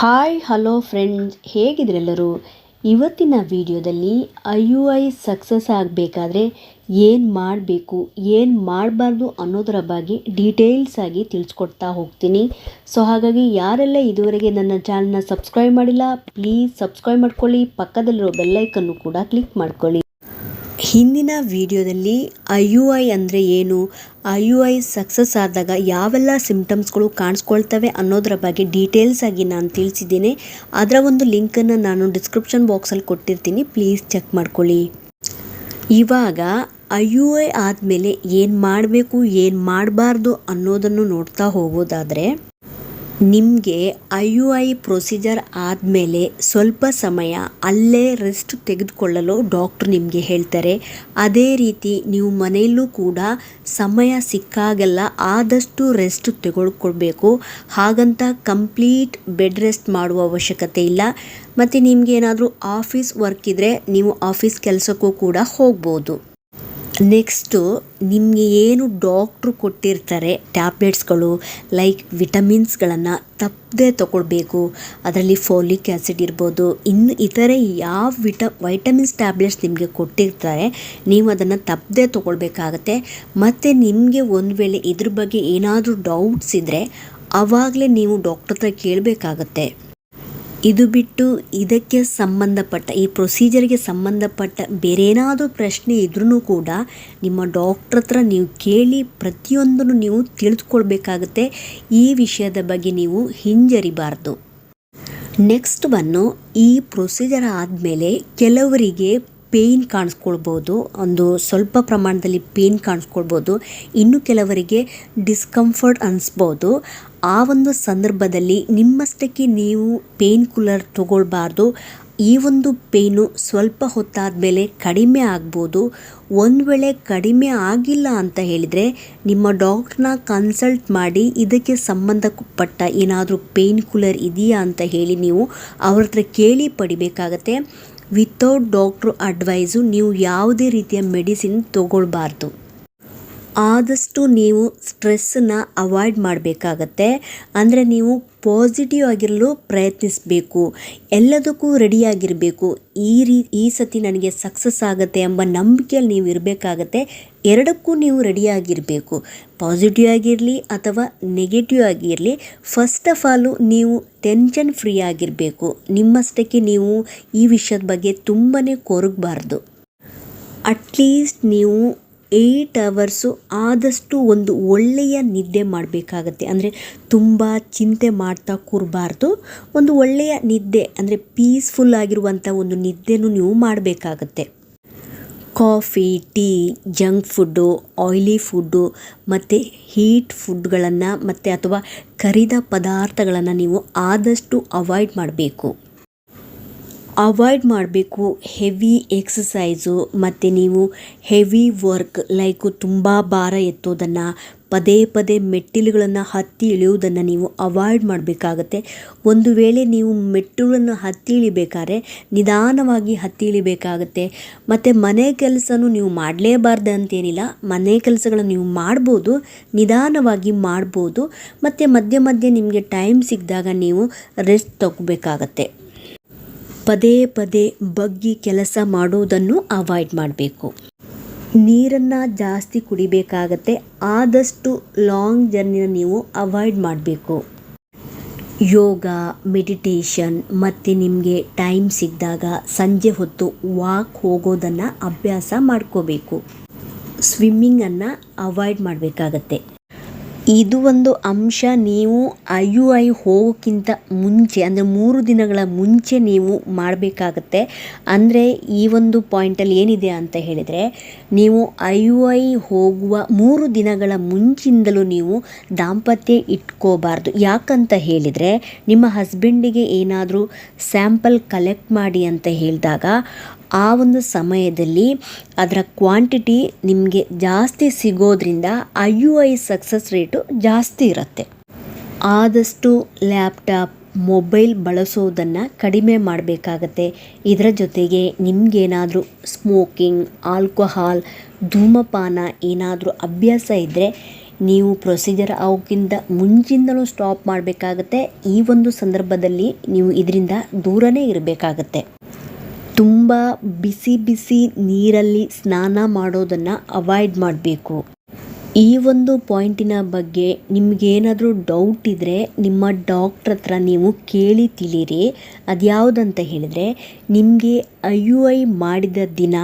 Hi, hello friends ಹೇಗಿದ್ರೆಲ್ಲರೂ ಇವತ್ತಿನ ವಿಡಿಯೋದಲ್ಲಿ I U I success ಆಗಬೇಕಾದ್ರೆ ಏನು ಮಾಡಬೇಕು, ಏನು ಮಾಡಬಾರ್ದು ಅನ್ನೋದರ ಬಗ್ಗೆ ಡೀಟೇಲ್ಸ್ ಆಗಿ ತಿಳಿಸ್ಕೊಡ್ತಾ ಹೋಗ್ತೀನಿ. ಸೊ, ಹಾಗಾಗಿ ಯಾರೆಲ್ಲ ಇದುವರೆಗೆ ನನ್ನ ಚಾನಲ್ನ ಸಬ್ಸ್ಕ್ರೈಬ್ ಮಾಡಿಲ್ಲ, ಪ್ಲೀಸ್ ಸಬ್ಸ್ಕ್ರೈಬ್ ಮಾಡ್ಕೊಳ್ಳಿ. ಪಕ್ಕದಲ್ಲಿರೋ ಬೆಲ್ಲೈಕನ್ನು ಕೂಡ ಕ್ಲಿಕ್ ಮಾಡ್ಕೊಳ್ಳಿ. ಹಿಂದಿನ ವಿಡಿಯೋದಲ್ಲಿ ಐ ಯು ಐ ಅಂದರೆ ಏನು? ಐ ಯು ಐ ಸಕ್ಸಸ್ ಆದಾಗ ಯಾವೆಲ್ಲ ಸಿಮ್ಟಮ್ಸ್ಗಳು ಕಾಣಿಸ್ಕೊಳ್ತವೆ ಅನ್ನೋದರ ಬಗ್ಗೆ ಡೀಟೇಲ್ಸ್ ಆಗಿ ನಾನು ತಿಳಿಸಿದ್ದೀನಿ. ಅದರ ಒಂದು ಲಿಂಕನ್ನು ನಾನು ಡಿಸ್ಕ್ರಿಪ್ಷನ್ ಬಾಕ್ಸಲ್ಲಿ ಕೊಟ್ಟಿರ್ತೀನಿ. ಪ್ಲೀಸ್ ಚೆಕ್ ಮಾಡ್ಕೊಳ್ಳಿ. ಇವಾಗ ಐ ಯು ಐ ಆದಮೇಲೆ ಏನು ಮಾಡಬೇಕು, ಏನು ಮಾಡಬಾರ್ದು ಅನ್ನೋದನ್ನು ನೋಡ್ತಾ ಹೋಗೋದಾದರೆ ನಿಮಗೆ ಐ ಯು ಐ ಪ್ರೊಸೀಜರ್ ಆದಮೇಲೆ ಸ್ವಲ್ಪ ಸಮಯ ಅಲ್ಲೇ ರೆಸ್ಟ್ ತೆಗೆದುಕೊಳ್ಳಲು ಡಾಕ್ಟ್ರು ನಿಮಗೆ ಹೇಳ್ತಾರೆ. ಅದೇ ರೀತಿ ನೀವು ಮನೆಯಲ್ಲೂ ಕೂಡ ಸಮಯ ಸಿಕ್ಕಾಗೆಲ್ಲ ಆದಷ್ಟು ರೆಸ್ಟ್ ತೆಗೆದುಕೊಳ್ಬೇಕು. ಹಾಗಂತ ಕಂಪ್ಲೀಟ್ ಬೆಡ್ ರೆಸ್ಟ್ ಮಾಡುವ ಅವಶ್ಯಕತೆ ಇಲ್ಲ. ಮತ್ತು ನಿಮಗೆ ಏನಾದರೂ ಆಫೀಸ್ ವರ್ಕ್ ಇದ್ದರೆ ನೀವು ಆಫೀಸ್ ಕೆಲಸಕ್ಕೂ ಕೂಡ ಹೋಗ್ಬೋದು. ನೆಕ್ಸ್ಟು ನಿಮಗೆ ಏನು ಡಾಕ್ಟ್ರು ಕೊಟ್ಟಿರ್ತಾರೆ ಟ್ಯಾಬ್ಲೆಟ್ಸ್ಗಳು, ಲೈಕ್ ವಿಟಮಿನ್ಸ್ಗಳನ್ನು ತಪ್ಪದೇ ತಗೊಳ್ಬೇಕು. ಅದರಲ್ಲಿ ಫೋಲಿಕ್ ಆ್ಯಸಿಡ್ ಇರ್ಬೋದು, ಇನ್ನು ಇತರೆ ಯಾವ ವಿಟ, ವೈಟಮಿನ್ಸ್ ಟ್ಯಾಬ್ಲೆಟ್ಸ್ ನಿಮಗೆ ಕೊಟ್ಟಿರ್ತಾರೆ, ನೀವು ಅದನ್ನು ತಪ್ಪದೇ ತೊಗೊಳ್ಬೇಕಾಗತ್ತೆ. ಮತ್ತು ನಿಮಗೆ ಒಂದು ವೇಳೆ ಇದ್ರ ಬಗ್ಗೆ ಏನಾದರೂ ಡೌಟ್ಸ್ ಇದ್ದರೆ ಆವಾಗಲೇ ನೀವು ಡಾಕ್ಟ್ರ್ ಹತ್ರ ಕೇಳಬೇಕಾಗತ್ತೆ. ಇದು ಬಿಟ್ಟು ಇದಕ್ಕೆ ಸಂಬಂಧಪಟ್ಟ, ಈ ಪ್ರೊಸೀಜರ್ಗೆ ಸಂಬಂಧಪಟ್ಟ ಬೇರೆ ಏನಾದರೂ ಪ್ರಶ್ನೆ ಇದ್ರೂ ಕೂಡ ನಿಮ್ಮ ಡಾಕ್ಟ್ರ್ ಹತ್ರ ನೀವು ಕೇಳಿ ಪ್ರತಿಯೊಂದನ್ನು ನೀವು ತಿಳಿದುಕೊಳ್ಬೇಕಾಗುತ್ತೆ. ಈ ವಿಷಯದ ಬಗ್ಗೆ ನೀವು ಹಿಂಜರಿಬಾರ್ದು. ನೆಕ್ಸ್ಟ್ ಬನ್ನು ಈ ಪ್ರೊಸೀಜರ್ ಆದಮೇಲೆ ಕೆಲವರಿಗೆ ಪೇಯ್ನ್ ಕಾಣಿಸ್ಕೊಳ್ಬೋದು, ಒಂದು ಸ್ವಲ್ಪ ಪ್ರಮಾಣದಲ್ಲಿ ಪೇಯ್ನ್ ಕಾಣಿಸ್ಕೊಳ್ಬೋದು. ಇನ್ನು ಕೆಲವರಿಗೆ ಡಿಸ್ಕಂಫರ್ಟ್ ಅನಿಸ್ಬೋದು. ಆ ಒಂದು ಸಂದರ್ಭದಲ್ಲಿ ನಿಮ್ಮಷ್ಟಕ್ಕೆ ನೀವು ಪೇಯ್ನ್ ಕೂಲರ್ ತಗೊಳ್ಬಾರ್ದು. ಈ ಒಂದು ಪೇಯ್ನು ಸ್ವಲ್ಪ ಹೊತ್ತಾದ ಮೇಲೆ ಕಡಿಮೆ ಆಗ್ಬೋದು. ಒಂದು ವೇಳೆ ಕಡಿಮೆ ಆಗಿಲ್ಲ ಅಂತ ಹೇಳಿದರೆ ನಿಮ್ಮ ಡಾಕ್ಟ್ರನ್ನ ಕನ್ಸಲ್ಟ್ ಮಾಡಿ ಇದಕ್ಕೆ ಸಂಬಂಧಪಟ್ಟ ಏನಾದರೂ ಪೇಯ್ನ್ ಕೂಲರ್ ಇದೆಯಾ ಅಂತ ಹೇಳಿ ನೀವು ಅವ್ರ ಹತ್ರ ಕೇಳಿ ಪಡಿಬೇಕಾಗತ್ತೆ. ವಿತೌಟ್ ಡಾಕ್ಟ್ರು ಅಡ್ವೈಸು ನೀವು ಯಾವುದೇ ರೀತಿಯ ಮೆಡಿಸಿನ್ ತಗೊಳ್ಬಾರ್ದು. ಆದಷ್ಟು ನೀವು ಸ್ಟ್ರೆಸ್ಸನ್ನು ಅವಾಯ್ಡ್ ಮಾಡಬೇಕಾಗತ್ತೆ. ಅಂದರೆ ನೀವು ಪಾಸಿಟಿವ್ ಆಗಿರಲು ಪ್ರಯತ್ನಿಸಬೇಕು. ಎಲ್ಲದಕ್ಕೂ ರೆಡಿಯಾಗಿರಬೇಕು. ಈ ರೀ, ಈ ಸತಿ ನನಗೆ ಸಕ್ಸಸ್ ಆಗುತ್ತೆ ಎಂಬ ನಂಬಿಕೆಯಲ್ಲಿ ನೀವು ಇರಬೇಕಾಗತ್ತೆ. ಎರಡಕ್ಕೂ ನೀವು ರೆಡಿಯಾಗಿರಬೇಕು. ಪಾಸಿಟಿವ್ ಆಗಿರಲಿ ಅಥವಾ ನೆಗೆಟಿವ್ ಆಗಿರಲಿ ಫಸ್ಟ್ ಆಫ್ ಆಲು ನೀವು ಟೆನ್ಷನ್ ಫ್ರೀ ಆಗಿರಬೇಕು. ನಿಮ್ಮಷ್ಟಕ್ಕೆ ನೀವು ಈ ವಿಷಯದ ಬಗ್ಗೆ ತುಂಬಾ ಕೊರಗಬಾರ್ದು. ಅಟ್ಲೀಸ್ಟ್ ನೀವು ಏಯ್ಟ್ ಅವರ್ಸು ಆದಷ್ಟು ಒಂದು ಒಳ್ಳೆಯ ನಿದ್ದೆ ಮಾಡಬೇಕಾಗತ್ತೆ. ಅಂದರೆ ತುಂಬ ಚಿಂತೆ ಮಾಡ್ತಾ ಕೂರಬಾರ್ದು. ಒಂದು ಒಳ್ಳೆಯ ನಿದ್ದೆ, ಅಂದರೆ ಪೀಸ್ಫುಲ್ ಆಗಿರುವಂಥ ಒಂದು ನಿದ್ದೆನೂ ನೀವು ಮಾಡಬೇಕಾಗತ್ತೆ. Coffee, tea junk food oily food ಮತ್ತು ಹೀಟ್ ಫುಡ್ಗಳನ್ನು ಮತ್ತು ಅಥವಾ ಕರಿದ ಪದಾರ್ಥಗಳನ್ನು ನೀವು ಆದಷ್ಟು ಅವಾಯ್ಡ್ ಮಾಡಬೇಕು. ಅವಾಯ್ಡ್ ಮಾಡಬೇಕು. ಹೆವಿ ಎಕ್ಸಸೈಸು ಮತ್ತು ನೀವು ಹೆವಿ ವರ್ಕ್ ಲೈಕು ತುಂಬ ಭಾರ ಎತ್ತೋದನ್ನು, ಪದೇ ಪದೇ ಮೆಟ್ಟಿಲುಗಳನ್ನು ಹತ್ತಿ ಇಳಿಯುವುದನ್ನು ನೀವು ಅವಾಯ್ಡ್ ಮಾಡಬೇಕಾಗತ್ತೆ. ಒಂದು ವೇಳೆ ನೀವು ಮೆಟ್ಟಿಲನ್ನು ಹತ್ತಿ ಇಳಿಬೇಕಾದ್ರೆ, ನಿಧಾನವಾಗಿ ಹತ್ತಿ ಇಳಿಬೇಕಾಗತ್ತೆ. ಮತ್ತು ಮನೆ ಕೆಲಸನೂ ನೀವು ಮಾಡಲೇಬಾರ್ದು ಅಂತೇನಿಲ್ಲ. ಮನೆ ಕೆಲಸಗಳನ್ನು ನೀವು ಮಾಡ್ಬೋದು, ನಿಧಾನವಾಗಿ ಮಾಡ್ಬೋದು. ಮತ್ತು ಮಧ್ಯೆ ಮಧ್ಯೆ ನಿಮಗೆ ಟೈಮ್ ಸಿಕ್ಕಿದಾಗ ನೀವು ರೆಸ್ಟ್ ತಗೋಬೇಕಾಗತ್ತೆ. ಪದೇ ಪದೇ ಬಗ್ಗಿ ಕೆಲಸ ಮಾಡುವುದನ್ನು ಅವಾಯ್ಡ್ ಮಾಡಬೇಕು. ನೀರನ್ನು ಜಾಸ್ತಿ ಕುಡಿಬೇಕಾಗತ್ತೆ. ಆದಷ್ಟು ಲಾಂಗ್ ಜರ್ನಿನ ನೀವು ಅವಾಯ್ಡ್ ಮಾಡಬೇಕು. ಯೋಗ ಮೆಡಿಟೇಷನ್ ಮತ್ತು ನಿಮಗೆ ಟೈಮ್ ಸಿಕ್ಕಿದಾಗ ಸಂಜೆ ಹೊತ್ತು ವಾಕ್ ಹೋಗೋದನ್ನು ಅಭ್ಯಾಸ ಮಾಡ್ಕೋಬೇಕು. ಸ್ವಿಮ್ಮಿಂಗನ್ನು ಅವಾಯ್ಡ್ ಮಾಡಬೇಕಾಗತ್ತೆ. ಇದು ಒಂದು ಅಂಶ ನೀವು ಐ ಐ ಹೋಗೋಕ್ಕಿಂತ ಮುಂಚೆ, ಅಂದರೆ ಮೂರು ದಿನಗಳ ಮುಂಚೆ ನೀವು ಮಾಡಬೇಕಾಗತ್ತೆ. ಅಂದರೆ ಈ ಒಂದು ಪಾಯಿಂಟಲ್ಲಿ ಏನಿದೆ ಅಂತ ಹೇಳಿದರೆ, ನೀವು ಐ ಐ ಹೋಗುವ ಮೂರು ದಿನಗಳ ಮುಂಚಿಂದಲೂ ನೀವು ದಾಂಪತ್ಯ ಇಟ್ಕೋಬಾರ್ದು. ಯಾಕಂತ ಹೇಳಿದರೆ, ನಿಮ್ಮ ಹಸ್ಬೆಂಡಿಗೆ ಏನಾದರೂ ಸ್ಯಾಂಪಲ್ ಕಲೆಕ್ಟ್ ಮಾಡಿ ಅಂತ ಹೇಳಿದಾಗ ಆ ಒಂದು ಸಮಯದಲ್ಲಿ ಅದರ ಕ್ವಾಂಟಿಟಿ ನಿಮಗೆ ಜಾಸ್ತಿ ಸಿಗೋದ್ರಿಂದ I U I success rate ಜಾಸ್ತಿ ಇರುತ್ತೆ. ಆದಷ್ಟು ಲ್ಯಾಪ್ಟಾಪ್ ಮೊಬೈಲ್ ಬಳಸೋದನ್ನು ಕಡಿಮೆ ಮಾಡಬೇಕಾಗತ್ತೆ. ಇದರ ಜೊತೆಗೆ ನಿಮಗೇನಾದರೂ ಸ್ಮೋಕಿಂಗ್ ಆಲ್ಕೋಹಾಲ್ ಧೂಮಪಾನ ಏನಾದರೂ ಅಭ್ಯಾಸ ಇದ್ದರೆ ನೀವು ಪ್ರೊಸೀಜರ್ ಅವಕ್ಕಿಂತ ಮುಂಚಿಂದಲೂ ಸ್ಟಾಪ್ ಮಾಡಬೇಕಾಗತ್ತೆ. ಈ ಒಂದು ಸಂದರ್ಭದಲ್ಲಿ ನೀವು ಇದರಿಂದ ದೂರನೇ ಇರಬೇಕಾಗತ್ತೆ. ತುಂಬ ಬಿಸಿ ಬಿಸಿ ನೀರಲ್ಲಿ ಸ್ನಾನ ಮಾಡೋದನ್ನು ಅವಾಯ್ಡ್ ಮಾಡಬೇಕು. ಈ ಒಂದು ಪಾಯಿಂಟಿನ ಬಗ್ಗೆ ನಿಮಗೇನಾದರೂ ಡೌಟ್ ಇದ್ದರೆ ನಿಮ್ಮ ಡಾಕ್ಟ್ರ್ ಹತ್ರ ನೀವು ಕೇಳಿ ತಿಳಿರಿ. ಅದ್ಯಾವುದಂತ ಹೇಳಿದರೆ, ನಿಮಗೆ ಐ ಯು ಐ ಮಾಡಿದ ದಿನ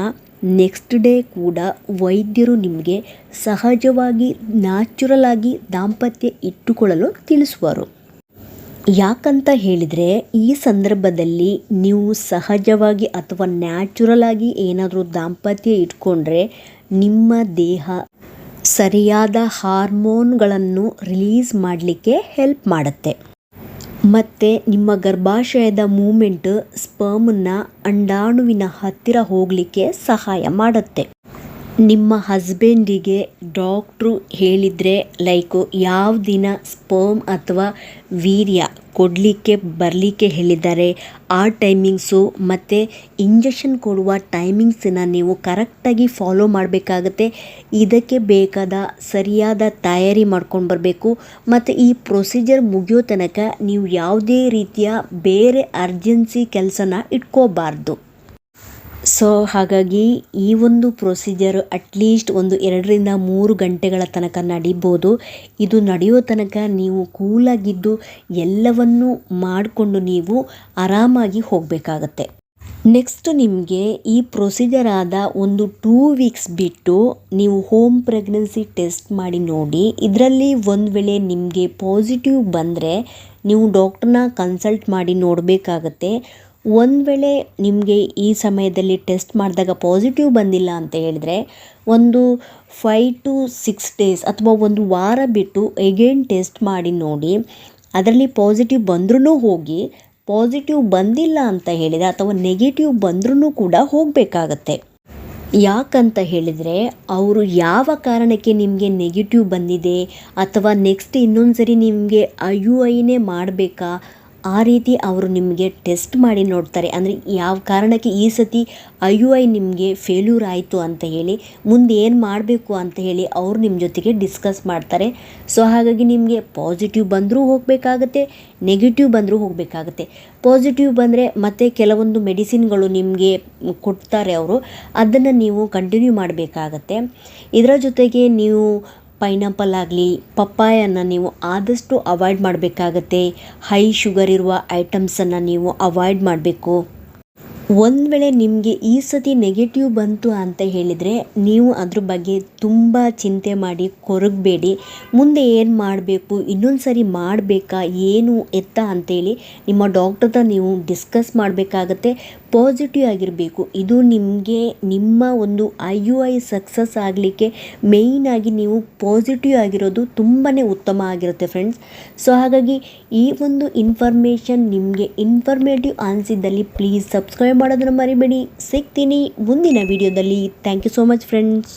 ನೆಕ್ಸ್ಟ್ ಡೇ ಕೂಡ ವೈದ್ಯರು ನಿಮಗೆ ಸಹಜವಾಗಿ ನ್ಯಾಚುರಲ್ ಆಗಿ ದಾಂಪತ್ಯ ಇಟ್ಟುಕೊಳ್ಳಲು ತಿಳಿಸುವರು. ಯಾಕಂತ ಹೇಳಿದರೆ ಈ ಸಂದರ್ಭದಲ್ಲಿ ನೀವು ಸಹಜವಾಗಿ ಅಥವಾ ನ್ಯಾಚುರಲ್ ಆಗಿ ಏನಾದರೂ ದಾಂಪತ್ಯ ಇಟ್ಕೊಂಡ್ರೆ ನಿಮ್ಮ ದೇಹ ಸರಿಯಾದ ಹಾರ್ಮೋನ್ಗಳನ್ನು ರಿಲೀಸ್ ಮಾಡಲಿಕ್ಕೆ ಹೆಲ್ಪ್ ಮಾಡುತ್ತೆ. ಮತ್ತು ನಿಮ್ಮ ಗರ್ಭಾಶಯದ ಮೂಮೆಂಟ್ ಸ್ಪರ್ಮನ್ನು ಅಂಡಾಣುವಿನ ಹತ್ತಿರ ಹೋಗಲಿಕ್ಕೆ ಸಹಾಯ ಮಾಡುತ್ತೆ. ನಿಮ್ಮ ಹಸ್ಬೆಂಡಿಗೆ ಡಾಕ್ಟ್ರು ಹೇಳಿದರೆ, ಲೈಕು, ಯಾವ ದಿನ ಸ್ಪರ್ಮ್ ಅಥವಾ ವೀರ್ಯ ಕೊಡಲಿಕ್ಕೆ, ಬರಲಿಕ್ಕೆ ಹೇಳಿದ್ದಾರೆ ಆ ಟೈಮಿಂಗ್ಸು ಮತ್ತು ಇಂಜೆಕ್ಷನ್ ಕೊಡುವ ಟೈಮಿಂಗ್ಸನ್ನು ನೀವು ಕರೆಕ್ಟಾಗಿ ಫಾಲೋ ಮಾಡಬೇಕಾಗತ್ತೆ. ಇದಕ್ಕೆ ಬೇಕಾದ ಸರಿಯಾದ ತಯಾರಿ ಮಾಡ್ಕೊಂಡು ಬರಬೇಕು. ಮತ್ತು ಈ ಪ್ರೊಸೀಜರ್ ಮುಗಿಯೋ ತನಕ ನೀವು ಯಾವುದೇ ರೀತಿಯ ಬೇರೆ ಅರ್ಜೆನ್ಸಿ ಕೆಲಸನ ಇಟ್ಕೋಬಾರ್ದು. ಸೊ ಹಾಗಾಗಿ ಈ ಒಂದು ಪ್ರೊಸೀಜರ್ ಅಟ್ಲೀಸ್ಟ್ ಒಂದು ಎರಡರಿಂದ ಮೂರು ಗಂಟೆಗಳ ತನಕ ನಡಿಬೋದು. ಇದು ನಡೆಯೋ ತನಕ ನೀವು ಕೂಲಾಗಿದ್ದು ಎಲ್ಲವನ್ನೂ ಮಾಡಿಕೊಂಡು ನೀವು ಆರಾಮಾಗಿ ಹೋಗಬೇಕಾಗತ್ತೆ. ನೆಕ್ಸ್ಟ್ ನಿಮಗೆ ಈ ಪ್ರೊಸೀಜರ್ ಆದ ಒಂದು ಟೂ ವೀಕ್ಸ್ ಬಿಟ್ಟು ನೀವು ಹೋಮ್ ಪ್ರೆಗ್ನೆನ್ಸಿ ಟೆಸ್ಟ್ ಮಾಡಿ ನೋಡಿ. ಇದರಲ್ಲಿ ಒಂದು ವೇಳೆ ನಿಮಗೆ ಪಾಸಿಟಿವ್ ಬಂದರೆ ನೀವು ಡಾಕ್ಟ್ರನ್ನ ಕನ್ಸಲ್ಟ್ ಮಾಡಿ ನೋಡಬೇಕಾಗತ್ತೆ. ಒಂದು ವೇಳೆ ನಿಮಗೆ ಈ ಸಮಯದಲ್ಲಿ ಟೆಸ್ಟ್ ಮಾಡಿದಾಗ ಪಾಸಿಟಿವ್ ಬಂದಿಲ್ಲ ಅಂತ ಹೇಳಿದರೆ, ಒಂದು ಫೈ ಟು ಸಿಕ್ಸ್ ಡೇಸ್ ಅಥವಾ ಒಂದು ವಾರ ಬಿಟ್ಟು ಎಗೇನ್ ಟೆಸ್ಟ್ ಮಾಡಿ ನೋಡಿ, ಅದರಲ್ಲಿ ಪಾಸಿಟಿವ್ ಬಂದ್ರೂ ಹೋಗಿ ಪಾಸಿಟಿವ್ ಬಂದಿಲ್ಲ ಅಂತ ಹೇಳಿದರೆ ಅಥವಾ ನೆಗೆಟಿವ್ ಬಂದ್ರೂ ಕೂಡ ಹೋಗಬೇಕಾಗತ್ತೆ. ಯಾಕಂತ ಹೇಳಿದರೆ, ಅವರು ಯಾವ ಕಾರಣಕ್ಕೆ ನಿಮಗೆ ನೆಗೆಟಿವ್ ಬಂದಿದೆ ಅಥವಾ ನೆಕ್ಸ್ಟ್ ಇನ್ನೊಂದು ಸರಿ ನಿಮಗೆ ಐ ಯು ಐನೇ ಮಾಡಬೇಕಾ ಆ ರೀತಿ ಅವರು ನಿಮಗೆ ಟೆಸ್ಟ್ ಮಾಡಿ ನೋಡ್ತಾರೆ. ಅಂದರೆ ಯಾವ ಕಾರಣಕ್ಕೆ ಈ ಸತಿ ಐ ಯು ಐ ನಿಮಗೆ ಫೇಲ್ಯೂರ್ ಆಯಿತು ಅಂತ ಹೇಳಿ, ಮುಂದೆ ಏನು ಮಾಡಬೇಕು ಅಂತ ಹೇಳಿ ಅವರು ನಿಮ್ಮ ಜೊತೆಗೆ ಡಿಸ್ಕಸ್ ಮಾಡ್ತಾರೆ. ಸೊ ಹಾಗಾಗಿ ನಿಮಗೆ ಪಾಸಿಟಿವ್ ಬಂದರೂ ಹೋಗಬೇಕಾಗತ್ತೆ ನೆಗೆಟಿವ್ ಬಂದರೂ ಹೋಗಬೇಕಾಗತ್ತೆ. ಪಾಸಿಟಿವ್ ಬಂದರೆ ಮತ್ತೆ ಕೆಲವೊಂದು ಮೆಡಿಸಿನ್ಗಳು ನಿಮಗೆ ಕೊಡ್ತಾರೆ ಅವರು. ಅದನ್ನು ನೀವು ಕಂಟಿನ್ಯೂ ಮಾಡಬೇಕಾಗತ್ತೆ. ಇದರ ಜೊತೆಗೆ ನೀವು ಪೈನಾಪಲ್ ಆಗಲಿ ಪಪ್ಪಾಯನ್ನು ನೀವು ಆದಷ್ಟು ಅವಾಯ್ಡ್ ಮಾಡಬೇಕಾಗತ್ತೆ. ಹೈ ಶುಗರ್ ಇರುವ ಐಟಮ್ಸನ್ನು ನೀವು ಅವಾಯ್ಡ್ ಮಾಡಬೇಕು. ಒಂದು ವೇಳೆ ನಿಮಗೆ ಈ ಸತಿ ನೆಗೆಟಿವ್ ಬಂತು ಅಂತ ಹೇಳಿದರೆ ನೀವು ಅದ್ರ ಬಗ್ಗೆ ತುಂಬ ಚಿಂತೆ ಮಾಡಿ ಕೊರಗಬೇಡಿ. ಮುಂದೆ ಏನು ಮಾಡಬೇಕು, ಇನ್ನೊಂದು ಸರಿ ಮಾಡಬೇಕಾ, ಏನು ಎತ್ತ ಅಂತೇಳಿ ನಿಮ್ಮ ಡಾಕ್ಟರ್ ನೀವು ಡಿಸ್ಕಸ್ ಮಾಡಬೇಕಾಗತ್ತೆ. ಪಾಸಿಟಿವ್ ಆಗಿರಬೇಕು. ಇದು ನಿಮಗೆ ನಿಮ್ಮ ಒಂದು ಐ ಯು ಐ ಸಕ್ಸಸ್ ಆಗಲಿಕ್ಕೆ ಮೇಯ್ನಾಗಿ ನೀವು ಪಾಸಿಟಿವ್ ಆಗಿರೋದು ತುಂಬಾ ಉತ್ತಮ ಆಗಿರುತ್ತೆ ಫ್ರೆಂಡ್ಸ್ ಸೊ ಹಾಗಾಗಿ ಈ ಒಂದು ಇನ್ಫಾರ್ಮೇಷನ್ ನಿಮಗೆ ಇನ್ಫಾರ್ಮೇಟಿವ್ ಅನಿಸಿದ್ದಲ್ಲಿ ಪ್ಲೀಸ್ ಸಬ್ಸ್ಕ್ರೈಬ್ ಮಾಡೋದನ್ನು ಮರಿಬೇಡಿ. ಸಿಗ್ತೀನಿ ಮುಂದಿನ ವಿಡಿಯೋದಲ್ಲಿ. Thank you so much friends